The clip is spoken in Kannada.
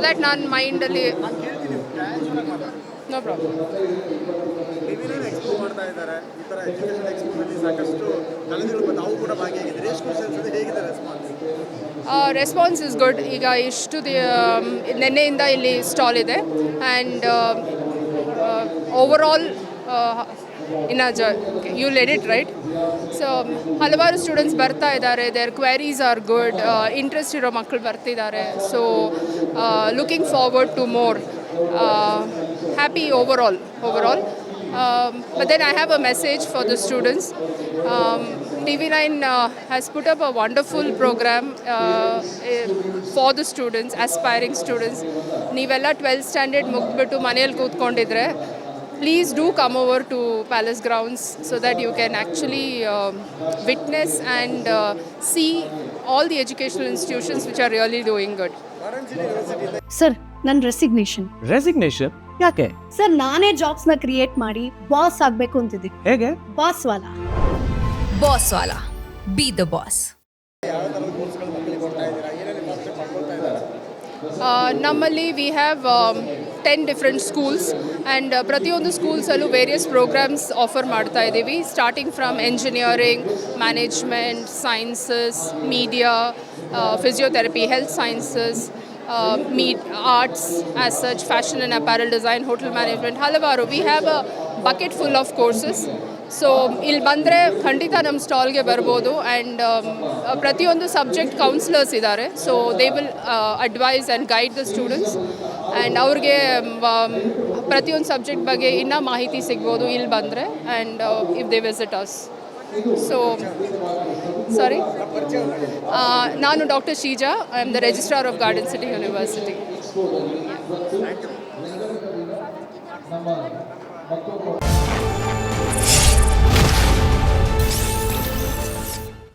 ದ್ಯಾಟ್ ನನ್ನ ಮೈಂಡಲ್ಲಿ no problem response is good ಈಗ ಇಷ್ಟು ನಿನ್ನೆಯಿಂದ ಇಲ್ಲಿ ಸ್ಟಾಲ್ ಇದೆ. And over overall in the you led it right so ಹಲವಾರು ಸ್ಟೂಡೆಂಟ್ಸ್ ಬರ್ತಾ ಇದ್ದಾರೆ. There queries are good interest ಇರೋ ಮಕ್ಕಳು ಬರ್ತಿದ್ದಾರೆ. So looking forward to more happy overall overall but then I have a message for the students. Um, TV9 uh, has put up a wonderful program wonderful program for the students aspiring students ನೀವೆಲ್ಲ ಟ್ವೆಲ್ತ್ ಸ್ಟ್ಯಾಂಡರ್ಡ್ ಮುಗಿದ್ಬಿಟ್ಟು ಮನೇಲಿ ಕೂತ್ಕೊಂಡಿದ್ರೆ please do come over to palace grounds so that you can actually uh, and see all see all institutions educational are really are good doing good. Sir ನನ್ನ ರೆಸಿಗ್ನೇಷನ್ ರೆಸಿಗ್ನೇಷನ್ ಯಾಕೆ? ಸರ್ ನಾನೇ ನ ಕ್ರಿಯೇಟ್ ಮಾಡಿ ಬಾಸ್ ಆಗಬೇಕು ಅಂತಿದ್ದೀನಿ ಹೇಗೆ? ಬಾಸ್ ವಾಲ. ಬಾಸ್ ವಾಲ. ಬಿ ದ ಬಾಸ್ ನಮ್ಮಲ್ಲಿ ವಿ ಹ್ಯಾವ್ ಕೊಡ್ತಾ ಟೆನ್ ಡಿಫ್ರೆಂಟ್ ಸ್ಕೂಲ್ಸ್ ಆ್ಯಂಡ್ ಪ್ರತಿಯೊಂದು ಸ್ಕೂಲ್ಸಲ್ಲೂ ವೇರಿಯಸ್ ಪ್ರೋಗ್ರಾಮ್ಸ್ ಆಫರ್ ಮಾಡ್ತಾ ಇದ್ದೀವಿ. Starting from engineering management sciences media physiotherapy health sciences meet arts as such fashion and apparel design hotel management ಹಲವಾರು we have a bucket full of courses so ಇಲ್ಲಿ ಬಂದರೆ ಖಂಡಿತ ನಮ್ಮ ಸ್ಟಾಲ್ಗೆ ಬರ್ಬೋದು ಆ್ಯಂಡ್ ಪ್ರತಿಯೊಂದು ಸಬ್ಜೆಕ್ಟ್ ಕೌನ್ಸಿಲರ್ಸ್ ಇದ್ದಾರೆ so they will advise and guide the students and ಅವ್ರಿಗೆ ಪ್ರತಿಯೊಂದು ಸಬ್ಜೆಕ್ಟ್ ಬಗ್ಗೆ ಇನ್ನೂ ಮಾಹಿತಿ ಸಿಗ್ಬೋದು ಇಲ್ಲಿ ಬಂದರೆ and if they visit us so sorry ನಾನು doctor Sheeja I am the registrar of Garden City University ನಮ್ಮ